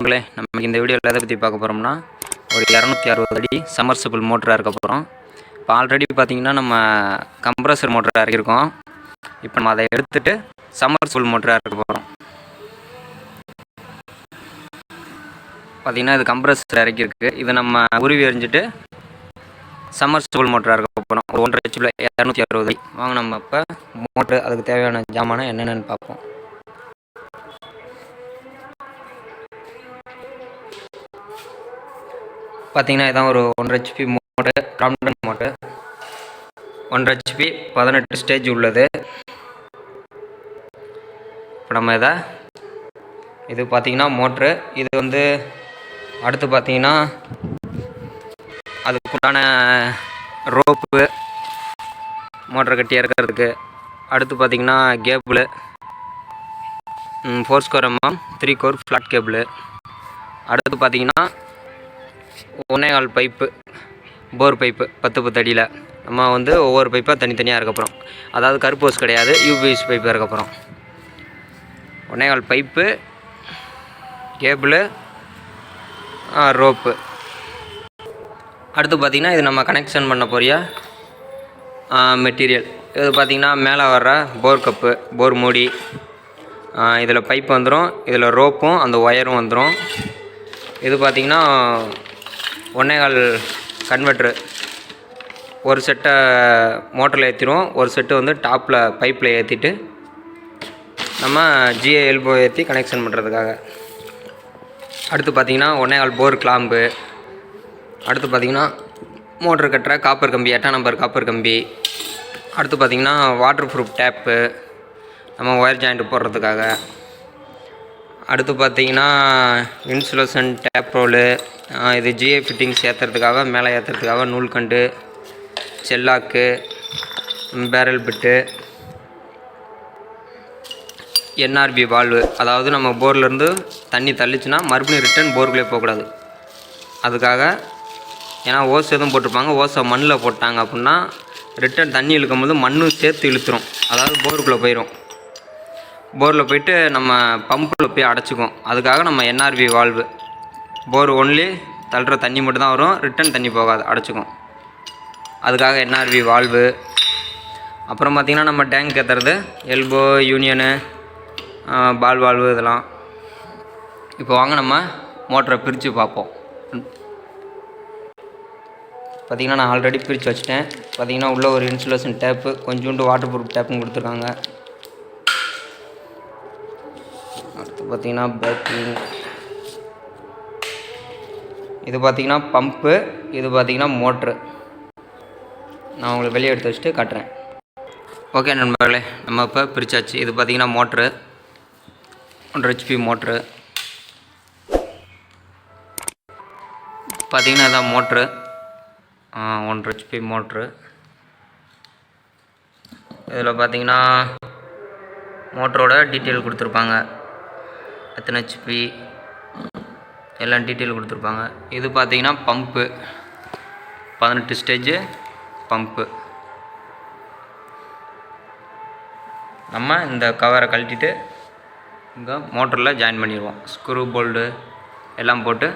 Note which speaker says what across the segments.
Speaker 1: உங்களே நமக்கு இந்த வீடியோவில் எதை பற்றி பார்க்க போகிறோம்னா ஒரு இரநூத்தி அறுபது அடி சமர்சபிள் மோட்டராக இருக்க போகிறோம் இப்போ ஆல்ரெடி பார்த்தீங்கன்னா நம்ம கம்ப்ரஸர் மோட்டராக இறக்கிருக்கோம் இப்போ நம்ம அதை எடுத்துகிட்டு சமர்சபிள் மோட்டராக இருக்க போகிறோம் பார்த்தீங்கன்னா இது கம்ப்ரஸர் இறக்கியிருக்கு. இதை நம்ம உருவி எறிஞ்சிட்டு சம்மர்சபிள் மோட்டராக இருக்க போகிறோம் ஒரு ஒன்றரை ஹெச்பில் இரநூத்தி அறுபது அடி. வாங்க நம்ம இப்போ மோட்ரு அதுக்கு தேவையான ஜாமானை என்னென்னு பார்ப்போம். பார்த்தீங்கன்னா இதான் ஒரு ஒன்றரை ஹெச்பி மோட்டு கிராம்டன் மோட்டர் ஒன்றரை ஹெச்பி பதினெட்டு ஸ்டேஜ் உள்ளது. இப்போ நம்ம இதை இது பார்த்தீங்கன்னா மோட்ரு. இது வந்து அடுத்து பார்த்தீங்கன்னா அதுக்குண்டான ரோப்பு மோட்டர் கட்டியாக இறக்கிறதுக்கு அடுத்து பார்த்தீங்கன்னா cable. Four square mm three core flat cable அடுத்து பார்த்தீங்கன்னா ஒன்னே கால் பைப்பு போர் பைப்பு பத்து பத்து அடியில். நம்ம வந்து ஒவ்வொரு பைப்பாக தனித்தனியாக இருக்க போகிறோம் அதாவது கருப்போஸ் கிடையாது யூபிஎஸ் பைப்பு இருக்க போகிறோம் கால் பைப்பு கேபிள் ரோப்பு அடுத்து பார்த்திங்கன்னா இது நம்ம கனெக்ஷன் பண்ண போறியா? மெட்டீரியல் இது பார்த்திங்கன்னா மேலே வர்ற போர் கப்பு போர் மூடி. இதில் பைப் வந்துடும் இதில் ரோப்பும் அந்த ஒயரும் வந்துடும் இது பார்த்திங்கன்னா ஒன்னேகால் கன்வெர்ட்ரு. ஒரு செட்டை மோட்டரில் ஏற்றிடுவோம் ஒரு செட்டு வந்து டாப்பில் பைப்பில் ஏற்றிட்டு நம்ம ஜிஏ எல்போ ஏற்றி கனெக்ஷன் பண்ணுறதுக்காக அடுத்து பார்த்திங்கன்னா ஒன்னேகால் போர் கிளாம்பு அடுத்து பார்த்திங்கன்னா மோட்ரு கட்டுற காப்பர் கம்பி எட்டாம் நம்பர் காப்பர் கம்பி. அடுத்து பார்த்திங்கன்னா வாட்டர் ப்ரூஃப் டேப்பு நம்ம ஒயர் ஜாயிண்ட் போடுறதுக்காக. அடுத்து பார்த்தீங்கன்னா இன்சுலேஷன் டேப் ரோலு இது ஜிஏ ஃபிட்டிங்ஸ் ஏற்றுறதுக்காக மேலே ஏற்றுறதுக்காக நூல்கண்டு செல்லாக்கு பேரல் பிட்டு என்ஆர்பி வால்வு. அதாவது நம்ம போர்லேருந்து தண்ணி தள்ளிச்சுன்னா மறுபடியும் ரிட்டன் போருக்குள்ளே போகக்கூடாது. அதுக்காக ஏன்னா ஓஸ் எதுவும் போட்டிருப்பாங்க ஓசை மண்ணில் போட்டாங்க அப்படின்னா ரிட்டன் தண்ணி இழுக்கும்போது மண்ணும் சேர்த்து இழுத்துரும். அதாவது போருக்குள்ளே போயிடும் போரில் போயிட்டு நம்ம பம்பில் போய் அடைச்சிக்கும் அதுக்காக நம்ம என்ஆர்பி வால்வு போர் ஒன்லி தள்ளுற தண்ணி மட்டும் தான் வரும். ரிட்டன் தண்ணி போகாது. அடைச்சிக்கும் அதுக்காக என்ஆர்பி வால்வு அப்புறம் பார்த்திங்கன்னா நம்ம டேங்க் ஏற்றுறது எல்போ யூனியனு பால் வால்வு இதெல்லாம். இப்போ வாங்க நம்ம மோட்டரை பிரித்து பார்ப்போம். பார்த்திங்கன்னா நான் ஆல்ரெடி பிரித்து வச்சுட்டேன். பார்த்திங்கன்னா உள்ளே ஒரு இன்சுலேஷன் டேப்பு கொஞ்சோண்டு வாட்டர் ப்ரூஃப் டேப்பும் கொடுத்துருக்காங்க. பார்த்திங்கன்னா பேக்கிங். இது பார்த்திங்கன்னா பம்பு இது பார்த்திங்கன்னா மோட்ரு. நான் உங்களுக்கு வெளியே எடுத்து வச்சுட்டு காட்டுறேன். ஓகே நண்பர்களே நம்ம இப்போ பிரித்தாச்சு இது பார்த்திங்கன்னா மோட்ரு. ஒன்றரை ஹெச்பி மோட்ரு. பார்த்திங்கன்னா இதான் மோட்ரு. ஒன்றரை ஹெச்பி மோட்ரு. இதில் பார்த்திங்கன்னா மோட்டரோட டீட்டெயில் கொடுத்துருப்பாங்க. எத்தனை ஹெச்பி எல்லாம் டீட்டெயில் கொடுத்துருப்பாங்க. இது பார்த்தீங்கன்னா பம்பு பதினெட்டு ஸ்டேஜு பம்பு நம்ம இந்த கவரை கழட்டிட்டு இங்கே மோட்டரில் ஜாயின் பண்ணிடுவோம். ஸ்க்ரூ போல்டு எல்லாம் போட்டு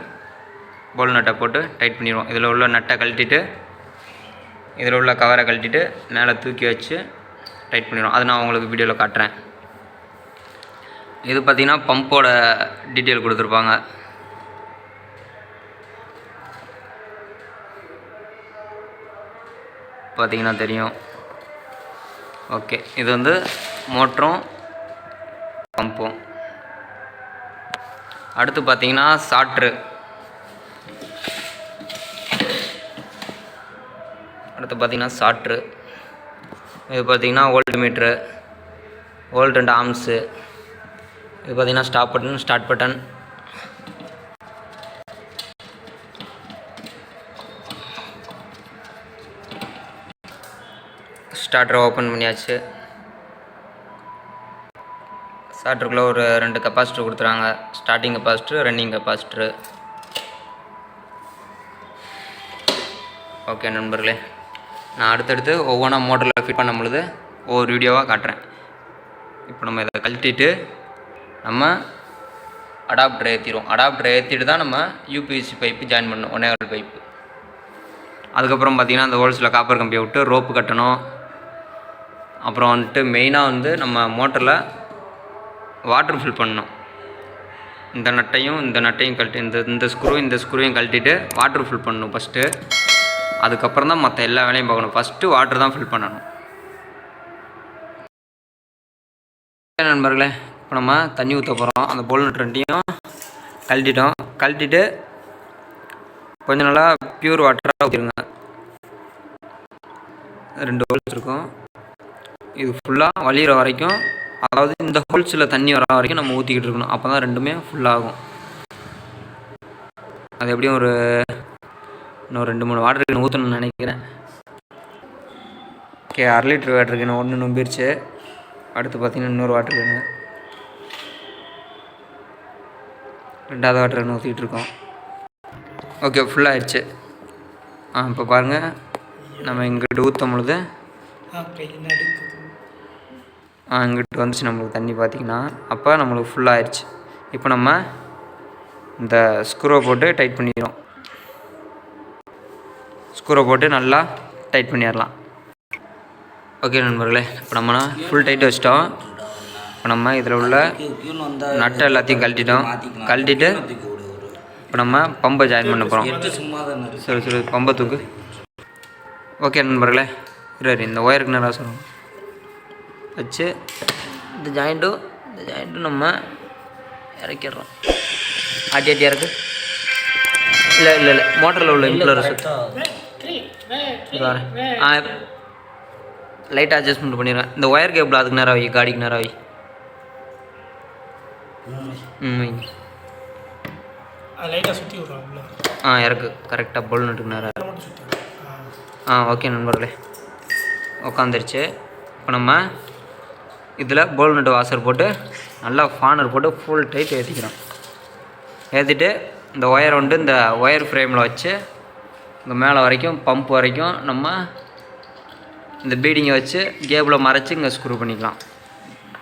Speaker 1: போல் நட்டை போட்டு டைட் பண்ணிடுவோம். இதில் உள்ள நட்டை கழட்டிட்டு இதில் உள்ள கவரை கழட்டிட்டு மேலே தூக்கி வச்சு டைட் பண்ணிடுவோம். அது நான் உங்களுக்கு வீடியோவில் காட்டுறேன். இது பார்த்திங்கன்னா பம்போட டீட்டெயில் கொடுத்துருப்பாங்க. பார்த்திங்கன்னா தெரியும். ஓகே இது வந்து மோட்டரும் பம்பும். அடுத்து பார்த்திங்கன்னா சாட்ரு அடுத்து பார்த்திங்கன்னா சாட்ரு இது பார்த்திங்கன்னா old meter old and arms இது பார்த்திங்கன்னா ஸ்டாப் பட்டன் ஸ்டார்ட் பட்டன் ஸ்டார்டரை ஓப்பன் பண்ணியாச்சு. ஸ்டார்டருக்குள்ளே ஒரு ரெண்டு கெப்பாசிட்டர் கொடுத்துறாங்க. Starting capacitor running capacitor okay நண்பர்களே. நான் அடுத்தடுத்து ஒவ்வொன்றா மோட்டரில் ஃபிட் பண்ணும் பொழுது ஒவ்வொரு வீடியோவாக காட்டுறேன். இப்போ நம்ம இதை கழட்டிட்டு நம்ம அடாப்டர் ஏற்றிடுவோம் அடாப்டர் ஏற்றிட்டு தான் நம்ம யூபிஎஸ்சி பைப்பு ஜாயின் பண்ணணும். ஒன்னேகால் பைப்பு அதுக்கப்புறம் பார்த்திங்கன்னா அந்த ஹோல்ஸில் காப்பர் கம்பியை விட்டு ரோப்பு கட்டணும். அப்புறம் வந்துட்டு மெயினாக வந்து நம்ம மோட்டரில் வாட்டர் ஃபில் பண்ணணும். இந்த நட்டையும் இந்த நட்டையும் கழட்டி இந்த இந்த ஸ்க்ரூ இந்த ஸ்க்ரூவையும் கழட்டிட்டு வாட்டர் ஃபில் பண்ணணும் ஃபஸ்ட்டு அதுக்கப்புறம் தான் மற்ற எல்லா வேலையும் பார்க்கணும். ஃபஸ்ட்டு வாட்டர் தான் ஃபில் பண்ணணும். நண்பர்களே இப்போ நம்ம தண்ணி ஊற்ற போகிறோம் அந்த போல் நட் ரெண்டையும் கழட்டிட்டோம். கழட்டிட்டு கொஞ்சம் நல்லா பியூர் வாட்டராக ஊற்றிடுங்க ரெண்டு ஹோல்ஸ் இருக்கும். இது ஃபுல்லாக வழியிற வரைக்கும் அதாவது இந்த ஹோல்ஸில் தண்ணி வர வரைக்கும் நம்ம ஊற்றிக்கிட்டு இருக்கணும். அப்போ தான் ரெண்டுமே ஃபுல்லாகும் அது எப்படியும் ஒரு இன்னும் ரெண்டு மூணு வாட்டர் ஊற்றணும்னு நினைக்கிறேன். ஓகே அரை லிட்டர் வாட்டர் கேன் ஒன்று நம்பிருச்சு. அடுத்து பார்த்தீங்கன்னா இன்னொரு வாட்டர் கேனு ரெண்டாவது வாட்டர் கேன் ஊற்றிக்கிட்டு இருக்கோம். ஓகே ஃபுல்லாகிடுச்சு ஆ இப்போ பாருங்கள் நம்ம இங்கிட்டு ஊற்றும் பொழுது ஆ இங்கிட்டு வந்துச்சு நம்மளுக்கு தண்ணி பார்த்திங்கன்னா அப்போ நம்மளுக்கு ஃபுல்லாகிடுச்சு இப்போ நம்ம இந்த ஸ்க்ரூவை போட்டு டைட் பண்ணிடுறோம் ஸ்க்ரூவை போட்டு நல்லா டைட் பண்ணிடலாம். ஓகே நண்பர்களே இப்போ நம்ம ஃபுல் டைட் வச்சிட்டோம். இப்போ நம்ம இதில் உள்ள நட்டை எல்லாத்தையும் கழட்டிட்டோம். கழட்டிட்டு இப்போ நம்ம பம்பை ஜாயின் பண்ண போகிறோம். சரி சரி பம்பை தூக்கு. ஓகே நண்பர்களே சரி இந்த ஒயருக்கு நேரம் சொல்லணும் வச்சு இந்த ஜாயிண்ட்டும் இந்த ஜாயிண்ட்டும் நம்ம இறக்கிடுறோம். ஆட்டி ஆட்டி இறக்கு இல்லை இல்லை இல்லை. மோட்டரில் உள்ள இம்ப்ளர் ஆ லைட்டாக அட்ஜஸ்ட்மெண்ட் பண்ணிடுறேன். இந்த ஒயர் கேபிள் அதுக்கு நேரம் வை. காடிக்கு நேரம் வை. ம்
Speaker 2: லைட்டாக சுற்றி
Speaker 1: ஆ இறக்கு. கரெக்டாக பொல் நட்டுக்கு நேரம்
Speaker 2: இதை மட்டும் சுற்றி
Speaker 1: ஆ ஓகே நண்பர்களே. உக்காந்துருச்சு. இப்போ நம்ம இதில் போல் நட்டு வாசர் போட்டு நல்லா ஃபானர் போட்டு ஃபுல் டைட் ஏற்றிக்கிறோம் ஏற்றிட்டு இந்த ஒயர் வந்து இந்த ஒயர் ஃப்ரேமில் வச்சு இங்கே மேலே வரைக்கும் பம்ப் வரைக்கும் நம்ம இந்த பீடிங்கை வச்சு கேபிளை மறைச்சி இங்கே ஸ்க்ரூ பண்ணிக்கலாம்.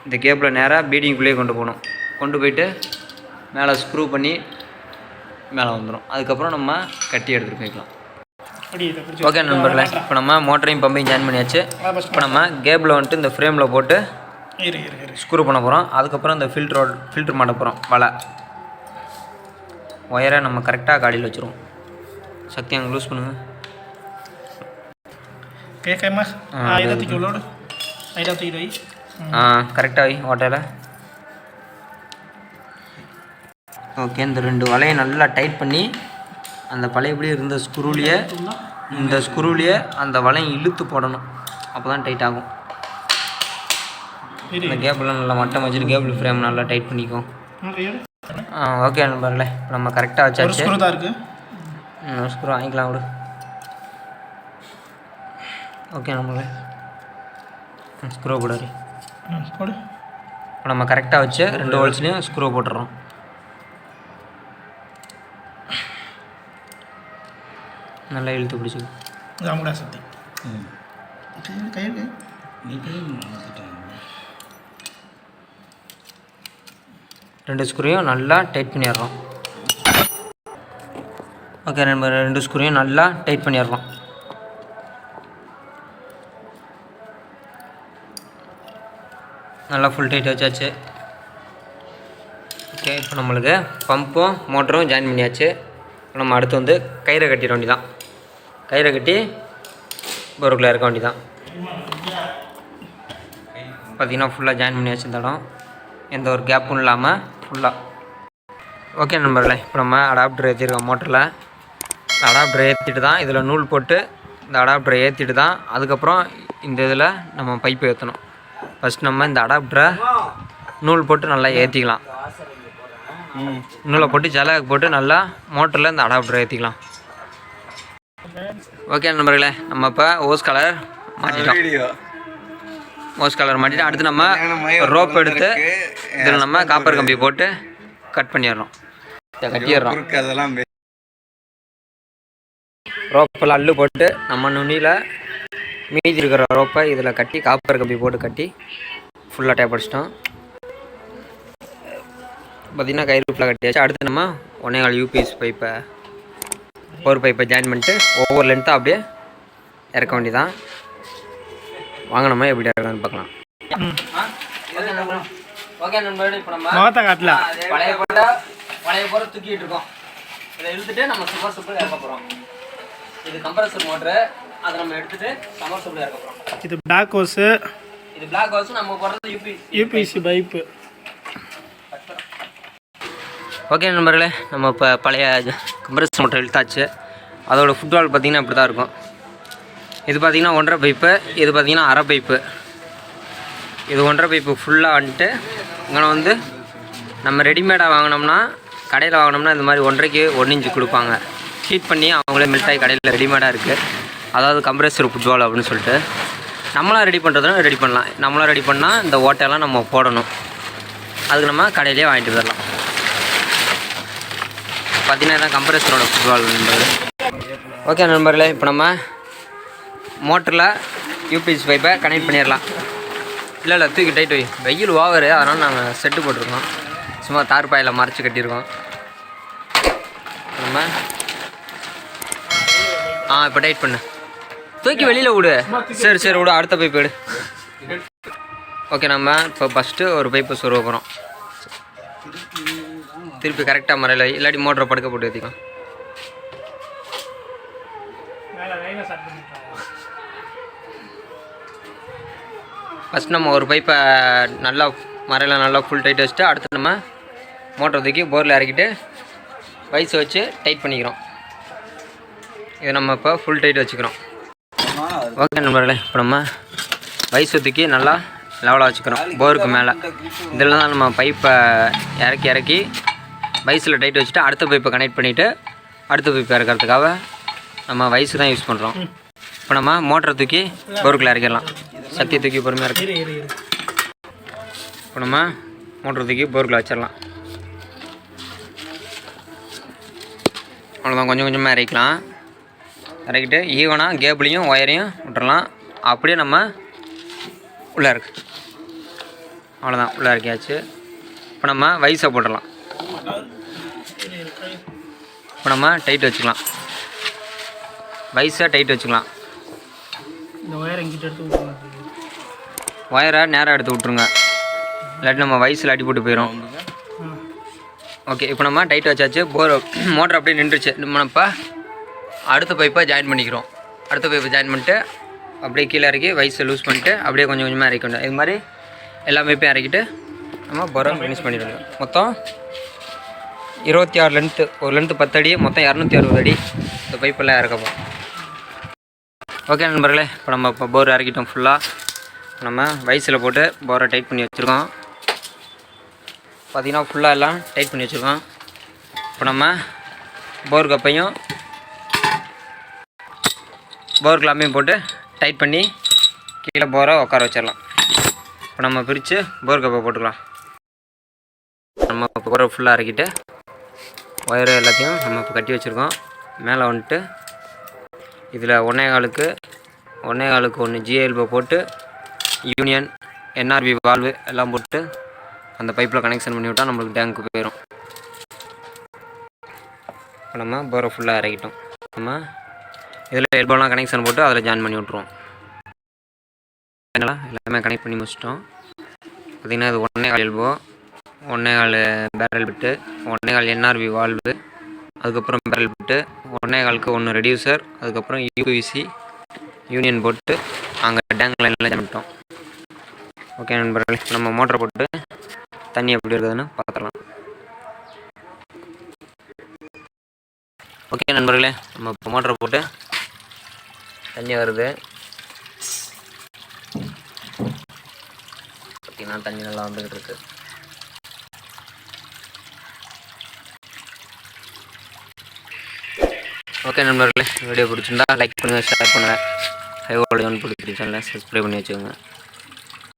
Speaker 1: இந்த கேபிளை நேராக பீடிங்குள்ளேயே கொண்டு போகணும். கொண்டு போயிட்டு மேலே ஸ்க்ரூ பண்ணி மேலே வந்துடும் அதுக்கப்புறம் நம்ம கட்டி எடுத்துகிட்டு போய்க்கலாம். ஓகே நண்பர்களே இப்போ நம்ம மோட்டரையும் பம்பையும் ஜாயின் பண்ணியாச்சு. இப்போ நம்ம கேபிளை வந்துட்டு இந்த ஃப்ரேமில் போட்டு ஸ்க்ரூ பண்ண போகிறோம் அதுக்கப்புறம் இந்த ஃபில்டரோட ஃபில்ட்ரு பண்ண போகிறோம் வலை. ஒயரை நம்ம கரெக்டாக காடியில் வச்சுருவோம். சக்தி அங்கே லூஸ் பண்ணுங்கள்
Speaker 2: கேட்காம
Speaker 1: ஆ கரெக்டாக வை ஓட்டையில். ஓகே இந்த ரெண்டு வலையை நல்லா டைட் பண்ணி அந்த பழையபடி இருந்த ஸ்க்ரூலியை இந்த ஸ்க்ரூலியை அந்த வலையை இழுத்து போடணும். அப்போ தான் டைட் ஆகும் இந்த கேபிளை நல்லா மட்டம் வச்சுட்டு கேபிள் ஃப்ரேம் நல்லா டைட் பண்ணிக்கும் ஓகே நண்பர்களே இப்போ நம்ம கரெக்டாக வச்சாச்சு. ம் ஸ்க்ரூ வாங்கிக்கலாம் விடு. ஓகே நண்பர்களே. ஸ்க்ரூ போடாரு இப்போ நம்ம கரெக்டாக வச்சு ரெண்டு ஹோல்ஸ்லேயும் ஸ்க்ரூ போட்டுறோம். நல்லா இழுத்து பிடிச்சிக்கோ
Speaker 2: இது அமுடா சக்தி
Speaker 1: ரெண்டு ஸ்க்ரூவையும் நல்லா டைட் பண்ணிடுறோம். ஓகே நம்ம ரெண்டு ஸ்க்ரூவையும் நல்லா டைட் பண்ணிடுறோம். நல்லா ஃபுல் டைட் வச்சாச்சு. ஓகே இப்போ நம்மளுக்கு பம்பும் மோட்டரும் ஜாயின் பண்ணியாச்சு. இப்போ நம்ம அடுத்து வந்து கயிறை கட்டிட வேண்டியதான் கயிறை கட்டி போருக்குள்ளே இருக்க வேண்டிதான் பார்த்தீங்கன்னா ஃபுல்லாக ஜாயின் பண்ணி இந்த இடம். எந்த ஒரு கேப்பும் இல்லாமல் ஃபுல்லாக ஓகே நண்பர்களே இப்போ நம்ம அடாப்டர் ஏற்றிருக்கோம் மோட்டரில் அடாப்டர் ஏற்றிட்டு தான் இதில் நூல் போட்டு இந்த அடாப்டரை ஏற்றிட்டு தான் அதுக்கப்புறம் இந்த இதில் நம்ம பைப்பு ஏற்றணும் ஃபஸ்ட் நம்ம இந்த அடாப்டரை நூல் போட்டு நல்லா ஏற்றிக்கலாம் நூலை போட்டு ஜலகு போட்டு நல்லா மோட்டரில் இந்த அடாப்டரை ஏற்றிக்கலாம் ஓகே நண்பர்களே நம்ம இப்போ ஓஸ் கலர் மாட்டிட்டோம். ஓஸ் கலர் மாட்டிட்டு அடுத்து நம்ம ரோப் எடுத்து இதில் நம்ம காப்பர் கம்பி போட்டு கட் பண்ணிடுறோம். கட்டிடுறோம் ரோப்பில் அள்ளு போட்டு நம்ம நுனியில் மீதி இருக்கிற ரோப்பை இதில் கட்டி காப்பர் கம்பி போட்டு கட்டி ஃபுல்லாக டேப் அடிச்சிட்டோம். பார்த்தீங்கன்னா கயிறு ஃபுல்லாக கட்டியாச்சு. அடுத்து நம்ம ஒன்றே கால் யூபிஎஸ் பைப்பை ஒரு பைப்பை ஜாயின் பண்ணிட்டு ஒவ்வொரு லென்த்தாக அப்படியே இறக்க வேண்டியதான் வாங்க நம்ம எப்படி இறக்கலாம்னு பார்க்கலாம். ஓகே நண்பர்களே இப்போ நம்ம
Speaker 2: முகத்தை காட்டல
Speaker 1: பழைய போட்டா பழைய போற தூக்கிட்டு இருக்கோம். இதை இழுத்துட்டு நம்ம சூப்பர் இறக்க போகிறோம் இது கம்ப்ரஸர் மோட்ரு அதை நம்ம எடுத்துட்டு சம்மர் சூப்பர் இறக்க போகிறோம்
Speaker 2: இது பிளாக் ஹோஸு
Speaker 1: இது பிளாக் ஹவுஸ் நம்ம போடுறது யூபி
Speaker 2: யூபிசி பைப்பு
Speaker 1: ஓகே நண்பர்களே நம்ம இப்போ பழைய கம்ப்ரஸ் மோட்டர் இழுத்தாச்சு. அதோடய ஃபுட்பால் பார்த்தீங்கன்னா இப்படி தான் இருக்கும். இது பார்த்தீங்கன்னா ஒன்றரை பைப்பு இது பார்த்தீங்கன்னா அரை பைப்பு இது ஒன்றரை பைப்பு ஃபுல்லாக வந்துட்டு இங்கே வந்து நம்ம ரெடிமேடாக வாங்கினோம்னா கடையில் வாங்கினோம்னா இந்த மாதிரி ஒன்றரைக்கு ஒன்று இன்ச்சு கொடுப்பாங்க. ஹீட் பண்ணி அவங்களே மில்ட் ஆகி கடையில் ரெடிமேடாக இருக்குது அதாவது கம்ப்ரஸர் ஃபுட்பால் அப்படின்னு சொல்லிட்டு. நம்மளாம் ரெடி பண்ணுறதுனா ரெடி பண்ணலாம். நம்மளாம் ரெடி பண்ணால் இந்த ஓட்டையெல்லாம் நம்ம போடணும். அதுக்கு நம்ம கடையிலே வாங்கிட்டு வரலாம் பார்த்தீங்கன்னா இதான் கம்ப்ரஸரோட ஃபுட்பால் நண்பர்கள். ஓகே நண்பர்களே இப்போ நம்ம மோட்டரில் யூபிஎஸ் பைப்பை கனெக்ட் பண்ணிடலாம். இல்லை இல்லை தூக்கி டைட் வை. வெயில் ஓவரு அதனால் நாங்கள் செட்டு போட்டிருக்கோம். சும்மா தார்பாயில் மறைச்சி கட்டியிருக்கோம். நம்ம ஆ இப்போ டைட் பண்ணு. தூக்கி வெளியில் விடு. சரி சரி விடு. அடுத்த பைப் எடு. ஓகே நம்ம இப்போ ஃபஸ்ட்டு ஒரு பைப்பை சொருவ போகிறோம் திருப்பி கரெக்டாக மறையில. இல்லாட்டி மோட்டரை படுக்க போட்டு ஏற்றிக்கலாம் ஃபஸ்ட் நம்ம ஒரு பைப்பை நல்லா மறையில் நல்லா ஃபுல் டைட் வச்சுட்டு அடுத்து நம்ம மோட்டர் தூக்கி போரில் இறக்கிட்டு வயசு வச்சு டைட் பண்ணிக்கிறோம். இது நம்ம இப்போ ஃபுல் டைட் வச்சுக்கிறோம். ஓகே நண்பர்களே இப்போ நம்ம வயசு தூக்கி நல்லா லெவலாக வச்சுக்கிறோம். போருக்கு மேலே. இதில் தான் நம்ம பைப்பை இறக்கி இறக்கி வயசில் டைட் வச்சுட்டு அடுத்த பைப்பை கனெக்ட் பண்ணிவிட்டு அடுத்த பைப்பை இறக்கிறதுக்காக நம்ம வயசு தான் யூஸ் பண்ணுறோம் இப்போ நம்ம மோட்டரை தூக்கி போருக்குள்ளே இறக்கிடலாம். சக்தி தூக்கி பொறுமையாக இறக்கி
Speaker 2: இரு இரு இரு.
Speaker 1: இப்போ நம்ம மோட்டர் தூக்கி போருக்குள்ளே வச்சிடலாம். அவ்வளோதான் கொஞ்சம் கொஞ்சமாக இறக்கலாம் இறக்கிட்டு ஈவனாக கேபிளையும் ஒயரையும் விட்டுறலாம். அப்படியே நம்ம உள்ளே இருக்கு. அவ்வளோதான் உள்ளே இறக்கியாச்சு. இப்போ நம்ம வயசை போட்டுடலாம். இப்போ நம்ம டைட் வச்சுக்கலாம். வயசாக டைட் வச்சுக்கலாம்.
Speaker 2: இந்த ஒயர் எங்கிட்ட எடுத்து
Speaker 1: ஒயரை நேராக எடுத்து விட்ருங்க இல்லாட்டி நம்ம வயசில் அடி போட்டு போயிடும் ஓகே இப்போ நம்ம டைட் வச்சாச்சு. போர் மோட்டர் அப்படியே நின்றுச்சு. நம்ம இப்போ அடுத்த பைப்பை ஜாயின் பண்ணிக்கிறோம். அடுத்த பைப்பை ஜாயின் பண்ணிட்டு அப்படியே கீழே இறக்கி வயசை லூஸ் பண்ணிட்டு அப்படியே கொஞ்சம் கொஞ்சமாக இறக்கணும் இது மாதிரி எல்லா பைப்பையும் இறக்கிட்டு நம்ம போரை ஃபினிஷ் பண்ணிடுவோம் மொத்தம் இருபத்தி ஆறு லென்த்து ஒரு லென்த்து பத்து அடி மொத்தம் இரநூத்தி அறுபது அடி. இந்த பைப்பெல்லாம் இறக்கப்போம் ஓகே நண்பர்களே இப்போ நம்ம இப்போ போர் இறக்கிட்டோம் ஃபுல்லாக நம்ம வயசில் போட்டு போரை டைட் பண்ணி வச்சுருக்கோம். பார்த்திங்கன்னா ஃபுல்லாக எல்லாம் டைட் பண்ணி வச்சுருக்கோம். இப்போ நம்ம போர் கப்பையும் போர் கிளாம்பையும் போட்டு டைட் பண்ணி கீழே போரை உட்கார வச்சிடலாம். இப்போ நம்ம பிரித்து போர் கப்பை போட்டுக்கலாம். நம்ம போரை ஃபுல்லாக இறக்கிட்டு ஒயரை எல்லாத்தையும் நம்ம இப்போ கட்டி வச்சுருக்கோம். மேலே வந்துட்டு இதில் ஒன்றே காலுக்கு ஒன்றே காலுக்கு ஒன்று ஜிஎல்போ போட்டு யூனியன் என்ஆர்பி வால்வு எல்லாம் போட்டு அந்த பைப்பில் கனெக்ஷன் பண்ணி விட்டால் நம்மளுக்கு டேங்க்கு போயிடும் இப்போ நம்ம போரை ஃபுல்லாக இறக்கிட்டோம். நம்ம இதில் எல்போலாம் கனெக்ஷன் போட்டு அதில் ஜாயின் பண்ணி விட்ருவோம் எல்லாமே கனெக்ட் பண்ணி முடிச்சிட்டோம். பார்த்திங்கன்னா இது ஒன்றே கால் எல்போ ஒன்றே கால் பேரல் பிட்டு ஒன்றே கால் என்ஆர்பி வால்வு அதுக்கப்புறம் பேரல் பிட்டு ஒன்றே காலுக்கு ஒன்று ரெடியூசர் அதுக்கப்புறம் யூபிசி யூனியன் போட்டு அங்கே டேங்க் லைனில் ஜாயின் பண்ணிட்டோம் ஓகே நண்பர்களே நம்ம மோட்டரை போட்டு தண்ணி எப்படி இருக்குதுன்னு பார்த்துடலாம். ஓகே நண்பர்களே நம்ம இப்போ மோட்டரை போட்டு தண்ணி வருது. பார்த்தீங்கன்னா தண்ணி நல்லா வந்துக்கிட்டு இருக்குது ஓகே நண்பர்களே வீடியோ பிடிச்சிருந்தா லைக் பண்ணுங்கள் ஷேர் பண்ணுங்கள் ஹை ஓல்டு ஒன் பிடிச்சிருச்சேன் சப்ஸ்கிரைப் பண்ணி வச்சுக்கோங்க.